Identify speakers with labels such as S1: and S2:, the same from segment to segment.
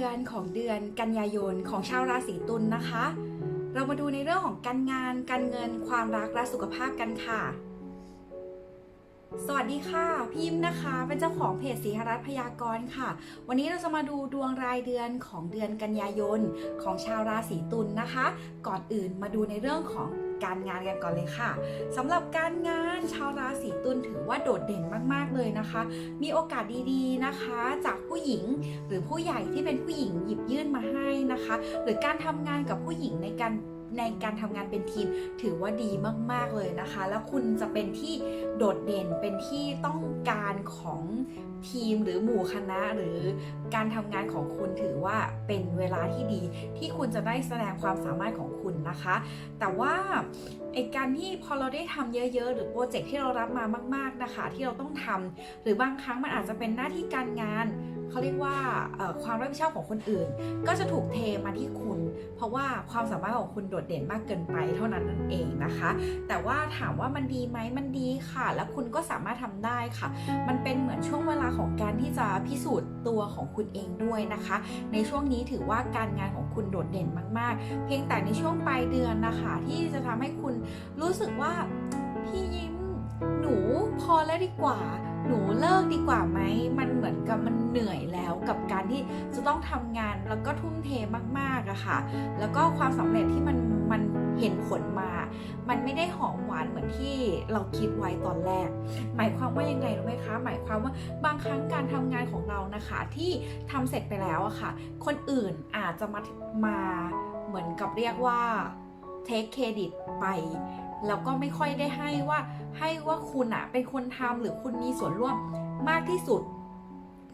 S1: ือนของเดือนกันยายนของชาวราศีตุลนะคะ เรามาดูในเรื่องของการงาน การเงิน ความรักและสุขภาพกันค่ะ สวัสดีค่ะ พิมพ์นะคะ เป็นเจ้าของเพจสีหรัฐพยากรณ์ค่ะ วันนี้เราจะมาดูดวงรายเดือนของเดือนกันยายนของชาวราศีตุลนะคะ ก่อนอื่นมาดูในเรื่องของ การงานกันก่อนเลยค่ะสำหรับการงานชาวราศีตุลถือว่าโดดเด่นมาก ๆ เลยนะคะ มีโอกาสดีๆนะคะ จากผู้หญิงหรือผู้ใหญ่ที่เป็นผู้หญิงหยิบยื่นมาให้นะคะ หรือการทำงานกับผู้หญิงในการ ในการทำงานเป็นทีมถือว่าดีมาก ๆ เลยนะคะ แล้วคุณจะเป็นที่โดดเด่นเป็นที่ต้องการของทีมหรือหมู่คณะหรือการทำงานของคุณถือว่าเป็นเวลาที่ดี ที่คุณจะได้แสดงความสามารถของคุณนะคะ แต่ว่า ไอการที่พอเราได้ทำเยอะ ๆ หรือโปรเจกต์ที่เรารับมามาก ๆนะคะ ที่เราต้องทำหรือบางครั้งมันอาจจะเป็นหน้าที่การงานเขาเรียกว่าความรับผิดชอบของคนอื่น ก็จะถูกเทมาที่คุณ เพราะว่าความสามารถของคุณโดดเด่นมากเกินไปเท่านั้นนั่นเองนะคะ แต่ว่าถามว่ามันดีไหมมันดีค่ะ แล้วคุณก็สามารถทำได้ค่ะ มันเป็นเหมือนช่วงเวลาของการที่จะพิสูจน์ตัวของคุณเองด้วยนะคะ ในช่วงนี้ถือว่าการงานของคุณโดดเด่นมาก ๆ เพียงแต่ในช่วงปลายเดือนนะคะ ที่จะทำให้คุณรู้สึกว่าพี่ยิ้มหนูพอแล้วดีกว่า หนูเลิกดีกว่าไหมมันเหมือนกับมันเหนื่อยแล้วกับการที่จะต้องทำงานแล้วก็ทุ่มเทมากๆอะค่ะ แล้วก็ความสำเร็จที่มันมันเห็นผลมา มันไม่ได้หอมหวานเหมือนที่เราคิดไว้ตอนแรก หมายความว่ายังไงรู้ไหมคะ หมายความว่าบางครั้งการทำงานของเรานะคะที่ทำเสร็จไปแล้วอะค่ะ คนอื่นอาจจะมามาเหมือนกับเรียกว่า เทคเครดิตไป แล้วก็ไม่ค่อยได้ให้ว่าให้ว่าคุณอะเป็นคนทำหรือคุณมีส่วนร่วมมากที่สุด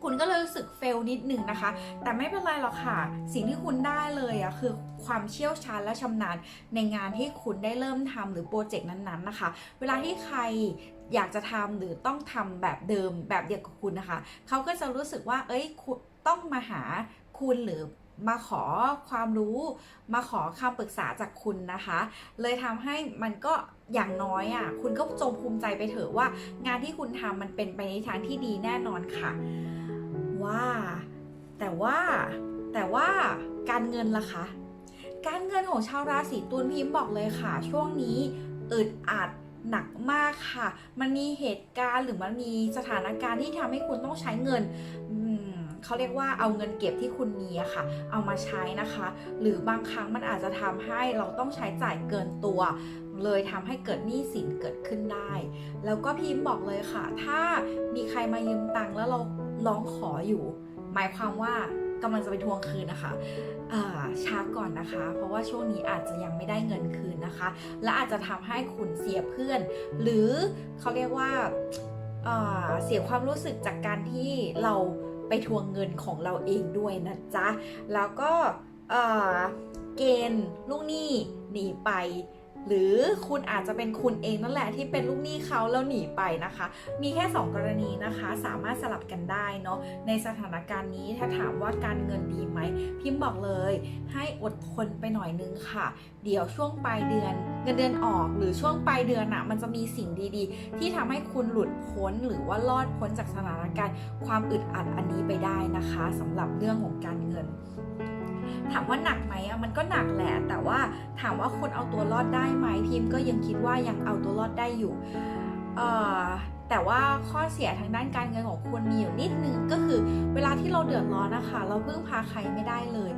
S1: คุณก็เลยรู้สึกเฟลนิดหนึ่งนะคะ แต่ไม่เป็นไรหรอกค่ะ สิ่งที่คุณได้เลยอะคือความเชี่ยวชาญและชำนาญในงานที่คุณได้เริ่มทำหรือโปรเจกต์นั้นๆนะคะ เวลาที่ใครอยากจะทำหรือต้องทำแบบเดิมแบบเดียวกับคุณนะคะ เขาก็จะรู้สึกว่า เอ้ยคุณต้องมาหาคุณหรือ มาขอความรู้มาขอคำปรึกษาจากคุณนะคะ เลยทำให้มันก็อย่างน้อยอะคุณก็จงภูมิใจไปเถอะว่า งานที่คุณทำมันเป็นไปในทางที่ดีแน่นอนค่ะ ว่า แต่ว่าแต่ว่าการเงินล่ะคะ การเงินของชาวราศีตุลพิมพ์บอกเลยค่ะ ช่วงนี้อึดอัดหนักมากค่ะ มันมีเหตุการณ์หรือมันมีสถานการณ์ที่ทำให้คุณต้องใช้เงิน เขาเรียกว่าเอาเงินเก็บที่คุณมีอะค่ะ เอามาใช้นะคะ หรือบางครั้งมันอาจจะทำให้เราต้องใช้จ่ายเกินตัว เลยทำให้เกิดหนี้สินเกิดขึ้นได้ แล้วก็พิมพ์บอกเลยค่ะ ถ้ามีใครมายืมตังค์แล้วเราร้องขออยู่ หมายความว่ากำลังจะไปทวงคืนนะคะช้าก่อนนะคะ เพราะว่าช่วงนี้อาจจะยังไม่ได้เงินคืนนะคะ และอาจจะทำให้คุณเสียเพื่อน หรือเขาเรียกว่าเสียความรู้สึกจากการที่เรา ไปทวงเงินของเราเองด้วยนะจ๊ะ แล้วก็เกณฑ์ลูกหนี้หนีไป หรือคุณอาจจะเป็นคุณเองนั่นแหละที่เป็นลูกหนี้เขาแล้วหนีไปนะคะ มีแค่ 2 กรณีนะคะ สามารถสลับกันได้เนาะในสถานการณ์นี้ถ้าถามว่าการเงินดีไหม พิมพ์บอกเลย ให้อดทนไปหน่อยนึงค่ะ เดี๋ยวช่วงปลายเดือนเงินเดือนออก หรือช่วงปลายเดือนอะมันจะมีสิ่งดีๆ ที่ทำให้คุณหลุดพ้นหรือว่ารอดพ้นจากสถานการณ์ ความอึดอัดอันนี้ไปได้นะคะสำหรับเรื่องของการเงิน ถามว่าหนักไหมอะมันก็หนักแหละ แต่ว่าถามว่าคุณเอาตัวรอดได้ไหมพิมก็ยังคิดว่ายังเอาตัวรอดได้อยู่เอ่อแต่ว่าข้อเสียทางด้านการเงินของคุณมีอยู่นิดนึงก็คือ เวลาที่เราเดือดร้อนนะคะ เราพึ่งพาใครไม่ได้เลย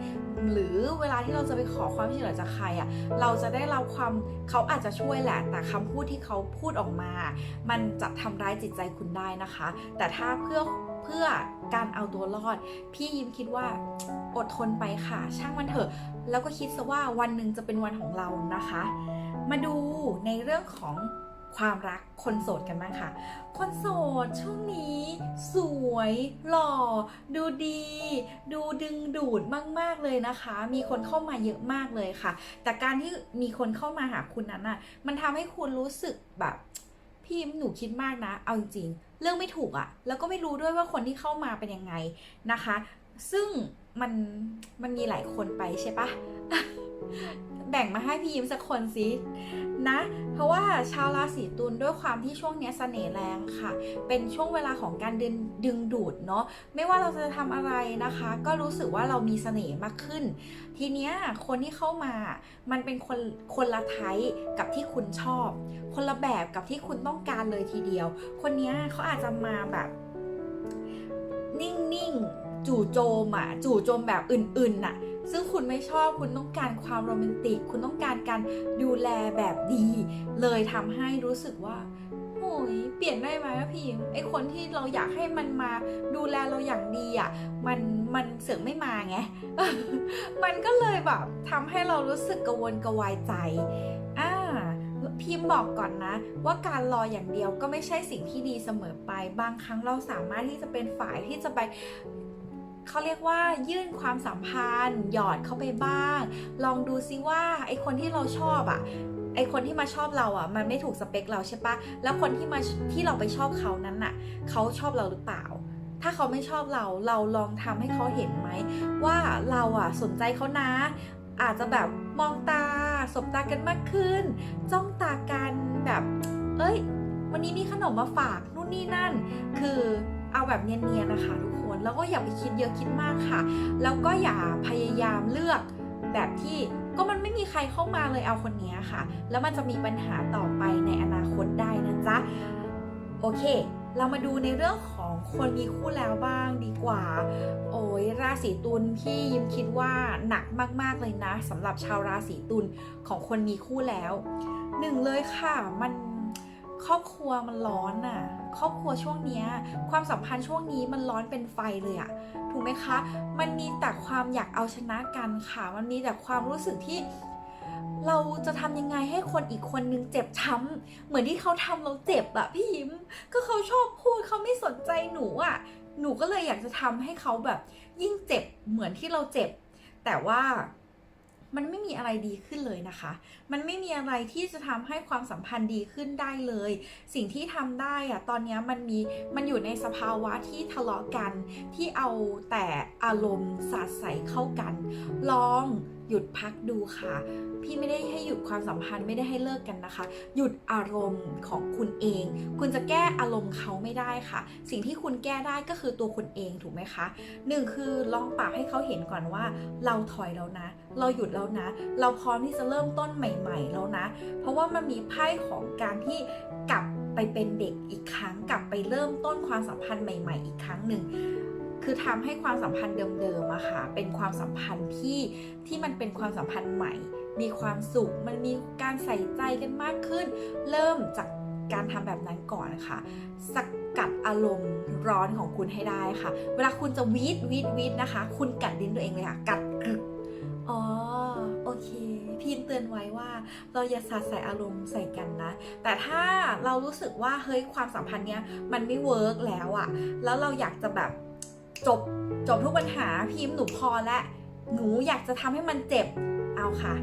S1: หรือเวลาที่เราจะไปขอความช่วยเหลือจากใครอะ่ะเราจะได้รับความเขาอาจจะช่วยแหละ แต่คำพูดที่เขาพูดออกมา มันจะทำร้ายจิตใจคุณได้นะคะ แต่ถ้าเพื่อ พื่อการเอาตัวรอด พี่ยิ้มคิดว่าอดทนไปค่ะ ช่างมันเถอะ แล้วก็คิดซะว่าวันหนึ่งจะเป็นวันของเรานะคะ มาดูในเรื่องของความรักคนโสดกันบ้างค่ะ คนโสดช่วงนี้ สวย หล่อ ดูดี ดูดึงดูดมาก ๆ เลยนะคะ มีคนเข้ามาเยอะมากเลยค่ะ แต่การที่มีคนเข้ามาหาคุณนั้นน่ะ มันทำให้คุณรู้สึกแบบ พี่ยิมหนูคิดมากนะ เอาจริงๆ เรื่องไม่ถูกอะแล้วก็ไม่รู้ด้วยว่าคนที่เข้ามาเป็นยังไงนะคะ ซึ่งมันมันมีหลายคนไปใช่ปะ แบ่งมาให้พี่ยิ้มสักคนสินะ เพราะว่าชาวราศีตุลด้วยความที่ช่วงนี้เสน่ห์แรงค่ะ เป็นช่วงเวลาของการดึงดึงดูดเนาะไม่ว่าเราจะทำอะไรนะคะ ก็รู้สึกว่าเรามีเสน่ห์มากขึ้น ทีเนี้ยคนที่เข้ามามันเป็นคนคนละไทยกับที่คุณชอบ คนละแบบกับที่คุณต้องการเลยทีเดียว คนเนี้ยเขาอาจจะมาแบบนิ่งๆ จู่โจมอะ จู่โจมแบบอื่นๆน่ะ ซึ่งคุณไม่ชอบคุณต้องการความโรแมนติก คุณต้องการการดูแลแบบดี เลยทำให้รู้สึกว่าโอ้ยเปลี่ยนได้ไหมพี่ไอคนที่เราอยากให้มันมาดูแลเราอย่างดีอะมันมันเสือกไม่มาไง มันก็เลยแบบทำให้เรารู้สึกกระวนกระวายใจอ่าพิมพ์บอกก่อนนะ ว่าการรออย่างเดียวก็ไม่ใช่สิ่งที่ดีเสมอไป บางครั้งเราสามารถที่จะเป็นฝ่ายที่จะไป เขาเรียกว่ายื่นความสัมพันธ์ หยอดเข้าไปบ้าง ลองดูซิว่าไอคนที่เราชอบอะ่ะไอคนที่มาชอบเราอะ่ะมันไม่ถูกสเปคเราใช่ปะแล้วคนที่มาที่เราไปชอบเขานั้นน่ะเขาชอบเราหรือเปล่า ถ้าเขาไม่ชอบเราเราลองทำให้เขาเห็นไหมว่าเราอะสนใจเขานะ อาจจะแบบมองตาสบตากันมากขึ้น จ้องตากันแบบ เอ้ย วันนี้มีขนมมาฝากนู่นนี่นั่น คือเอาแบบเนียนๆนะคะทุกคน แล้วก็อย่าไปคิดเยอะคิดมากค่ะ แล้วก็อย่าพยายามเลือกแบบที่ก็มันไม่มีใครเข้ามาเลยเอาคนนี้ค่ะ แล้วมันจะมีปัญหาต่อไปในอนาคตได้นะจ๊ะ โอเค เรามาดูในเรื่องของคนมีคู่แล้วบ้างดีกว่า โอ้ยราศีตุลพี่ยิมคิดว่าหนักมากๆเลยนะสำหรับชาวราศีตุลของคนมีคู่แล้วหนึ่งเลยค่ะ มันครอบครัวมันร้อนน่ะ ครอบครัวช่วงเนี้ยความสัมพันธ์ช่วงนี้มันร้อนเป็นไฟเลยอะถูกไหมคะ มันมีแต่ความอยากเอาชนะกันค่ะ มันมีแต่ความรู้สึกที่เราจะทำยังไงให้คนอีกคนนึงเจ็บช้ำเหมือนที่เขาทำเราเจ็บอะพี่ยิ้ม ก็เขาชอบพูดเขาไม่สนใจหนูอะหนูก็เลยอยากจะทำให้เขาแบบยิ่งเจ็บเหมือนที่เราเจ็บ แต่ว่า มันไม่มีอะไรดีขึ้นเลยนะคะ มันไม่มีอะไรที่จะทำให้ความสัมพันธ์ดีขึ้นได้เลย สิ่งที่ทำได้อะตอนนี้มันมี มันอยู่ในสภาวะที่ทะเลาะกัน ที่เอาแต่อารมณ์สาดใส่เข้ากัน ลองหยุดพักดูค่ะ พี่ไม่ได้ให้หยุดความสัมพันธ์ไม่ได้ให้เลิกกันนะคะ หยุดอารมณ์ของคุณเอง คุณจะแก้อารมณ์เขาไม่ได้ค่ะ สิ่งที่คุณแก้ได้ก็คือตัวคุณเองถูกไหมคะหนึ่งคือลองปรับให้เขาเห็นก่อนว่า เราถอยแล้วนะ เราหยุดแล้วนะ เราพร้อมที่จะเริ่มต้นใหม่ ๆ แล้วนะ เพราะว่ามันมีไพ่ของการที่กลับไปเป็นเด็กอีกครั้ง กลับไปเริ่มต้นความสัมพันธ์ใหม่ ๆ อีกครั้งหนึ่งคือทำให้ความสัมพันธ์เดิมๆอะค่ะเป็นความสัมพันธ์ที่ที่มันเป็นความสัมพันธ์ใหม่ มีความสุข มันมีการใส่ใจกันมากขึ้น เริ่มจากการทำแบบนั้นก่อนค่ะสกัดอารมณ์ร้อนของคุณให้ได้ค่ะ เวลาคุณจะวีดวีดวีดนะคะ คุณกัดลิ้นตัวเองเลยค่ะ กัดกรึกอ๋อโอเค พี่เตือนไว้ว่า เราอย่าสาดใส่อารมณ์ใส่กันนะ แต่ถ้าเรารู้สึกว่าเฮ้ยความสัมพันธ์เนี้ยมันไม่เวิร์กแล้วอะแล้วเราอยากจะแบบจบจบทุกปัญหาพิมพ์หนูพอและหนูอยากจะทำให้มันเจ็บเอาค่ะ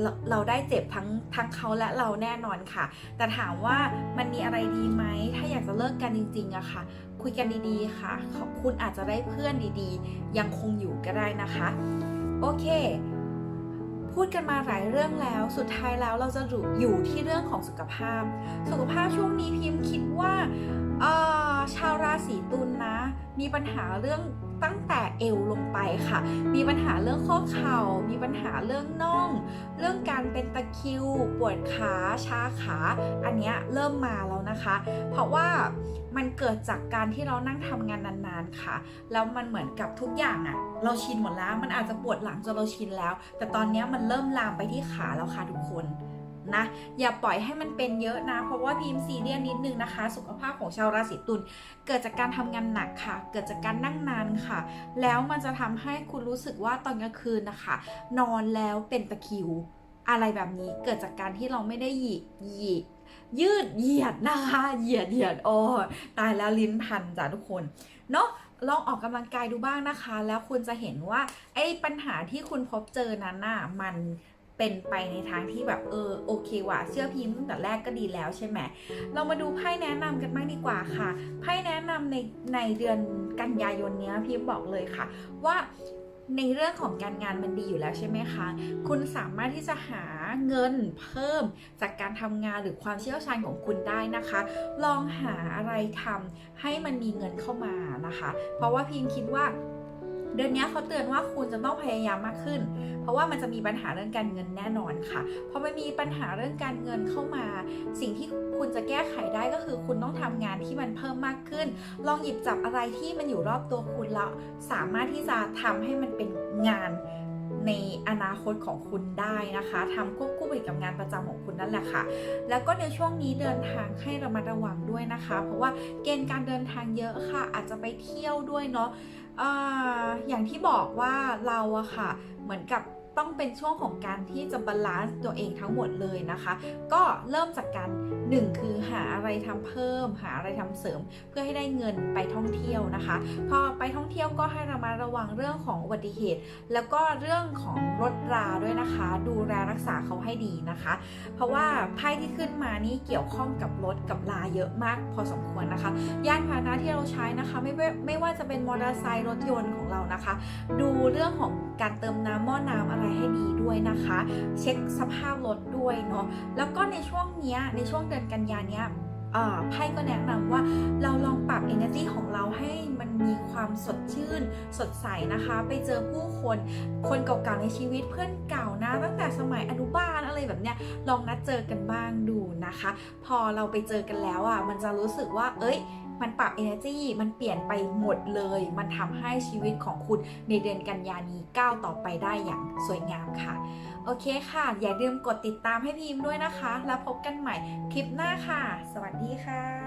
S1: เราเราได้เจ็บทั้งทั้งเขาและเราแน่นอนค่ะ แต่ถามว่ามันมีอะไรดีไหม ถ้าอยากจะเลิกกันจริงๆอะค่ะ คุยกันดีๆค่ะ คุณอาจจะได้เพื่อนดีๆ ยังคงอยู่ก็ได้นะคะ โอเค พูดกันมาหลายเรื่องแล้ว สุดท้ายแล้วเราจะอยู่ที่เรื่องของสุขภาพ สุขภาพช่วงนี้พิมพ์คิดว่าชาวราศีตุลนนะ มีปัญหาเรื่อง ตั้งแต่เอวลงไปค่ะ มีปัญหาเรื่องข้อเข่า มีปัญหาเรื่องน่อง เรื่องการเป็นตะคิว ปวดขาชาขา อันนี้เริ่มมาแล้วนะคะ เพราะว่ามันเกิดจากการที่เรานั่งทำงานนานๆค่ะ แล้วมันเหมือนกับทุกอย่างอะเราชินหมดแล้ว มันอาจจะปวดหลังจนเราชินแล้ว แต่ตอนนี้มันเริ่มลามไปที่ขาแล้วค่ะทุกคน นะอย่าปล่อยให้มันเป็นเยอะนะ เพราะว่าพีมซีเรียสนิดนึงนะคะ สุขภาพของชาวราศีตุลเกิดจากการทำงานหนักค่ะ เกิดจากการนั่งนานค่ะ แล้วมันจะทำให้คุณรู้สึกว่าตอนกลางคืนนะคะ นอนแล้วเป็นตะคิว อะไรแบบนี้เกิดจากการที่เราไม่ได้หยิหยิยืดเหยียดนะคะเหยียดเหยียดโอ้ตายแล้วลิ้นพันจ้ะทุกคนเนาะลองออกกำลังกายดูบ้างนะคะ แล้วคุณจะเห็นว่าไอ้ปัญหาที่คุณพบเจอนั้นน่ะมัน เป็นไปในทางที่แบบเออโอเคว่ะเชื่อพิมพ์ตั้งแต่แรกก็ดีแล้วใช่ไหมเรามาดูไพ่แนะนำกันบ้างดีกว่าค่ะไพ่แนะนำในในเดือนกันยายนนี้พิมพ์บอกเลยค่ะ ว่าในเรื่องของการงานมันดีอยู่แล้วใช่ไหมคะ คุณสามารถที่จะหาเงินเพิ่มจากการทำงานหรือความเชี่ยวชาญของคุณได้นะคะ ลองหาอะไรทำให้มันมีเงินเข้ามานะคะ เพราะว่าพิมคิดว่า เดือนนี้เขาเตือนว่าคุณจะต้องพยายามมากขึ้น เพราะว่ามันจะมีปัญหาเรื่องการเงินแน่นอนค่ะพอมันมีปัญหาเรื่องการเงินเข้ามา สิ่งที่คุณจะแก้ไขได้ก็คือ คุณต้องทำงานที่มันเพิ่มมากขึ้น ลองหยิบจับอะไรที่มันอยู่รอบตัวคุณแล้วสามารถที่จะทำให้มันเป็นงาน ในอนาคตของคุณได้นะคะทำควบคู่ไปกับงานประจำของคุณนั่นแหละค่ะ แล้วก็ในช่วงนี้เดินทางให้ระมัดระวังด้วยนะคะ เพราะว่าเกณฑ์การเดินทางเยอะค่ะ อาจจะไปเที่ยวด้วยเนาะออย่างที่บอกว่าเราอะค่ะ เหมือนกับ ต้องเป็นช่วงของการที่จะบาลานซ์ตัวเองทั้งหมดเลยนะคะ ก็เริ่มจากการหนึ่งคือหาอะไรทำเพิ่ม หาอะไรทำเสริม เพื่อให้ได้เงินไปท่องเที่ยวนะคะ พอไปท่องเที่ยวก็ให้ระมัดระวังเรื่องของอุบัติเหตุ แล้วก็เรื่องของรถราด้วยนะคะ ดูแลรักษาเขาให้ดีนะคะ เพราะว่าไพ่ที่ขึ้นมานี่เกี่ยวข้องกับรถกับลาเยอะมาก พอสมควรนะคะยานพาหนะที่เราใช้นะคะไม่ว่าไม่ว่าจะเป็นมอเตอร์ไซค์รถยนต์ของเรานะคะ ดูเรื่องของการเติมน้ำหม้อน้ำอะไรให้ดีด้วยนะคะ เช็คสภาพรถด้วยเนาะแล้วก็ในช่วงเนี้ยในช่วงเดือนกันยาเนี้ยไพ่ก็แนะนำว่าเราลองปรับ energy ของเราให้มันมีความสดชื่น สดใสนะคะ ไปเจอผู้คน คนเก่าๆในชีวิตเพื่อนเก่านะ ตั้งแต่สมัยอนุบาลอะไรแบบเนี้ยลองนัดเจอกันบ้างดูนะคะ พอเราไปเจอกันแล้วอะมันจะรู้สึกว่า เอ้ย มันปรับ energy มันเปลี่ยนไปหมดเลย มันทำให้ชีวิตของคุณในเดือนกันยานี้ก้าวต่อไปได้อย่างสวยงามค่ะ โอเคค่ะ อย่าลืมกดติดตามให้พีมด้วยนะคะ แล้วพบกันใหม่คลิปหน้าค่ะ สวัสดีค่ะ